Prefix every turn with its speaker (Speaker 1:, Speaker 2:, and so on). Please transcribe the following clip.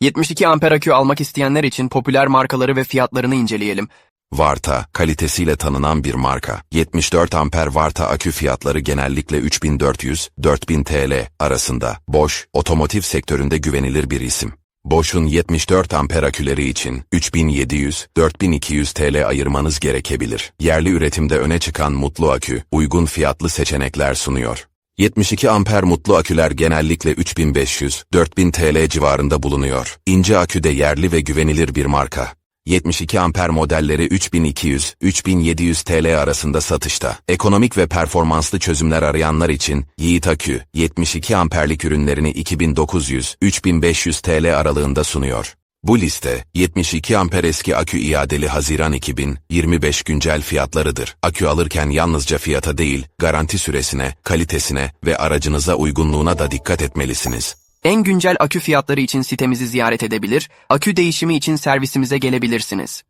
Speaker 1: 72 amper akü almak isteyenler için popüler markaları ve fiyatlarını inceleyelim.
Speaker 2: Varta, kalitesiyle tanınan bir marka. 74 amper Varta akü fiyatları genellikle 3400-4000 TL arasında. Bosch, otomotiv sektöründe güvenilir bir isim. Bosch'un 74 amper aküleri için 3700-4200 TL ayırmanız gerekebilir. Yerli üretimde öne çıkan Mutlu Akü, uygun fiyatlı seçenekler sunuyor. 72 amper mutlu aküler genellikle 3500-4000 TL civarında bulunuyor. İnce akü de yerli ve güvenilir bir marka. 72 amper modelleri 3200-3700 TL arasında satışta. Ekonomik ve performanslı çözümler arayanlar için Yiğit Akü 72 amperlik ürünlerini 2900-3500 TL aralığında sunuyor. Bu liste 72 amper eski akü iadeli Haziran 2025 güncel fiyatlarıdır. Akü alırken yalnızca fiyata değil, garanti süresine, kalitesine ve aracınıza uygunluğuna da dikkat etmelisiniz.
Speaker 1: En güncel akü fiyatları için sitemizi ziyaret edebilir, akü değişimi için servisimize gelebilirsiniz.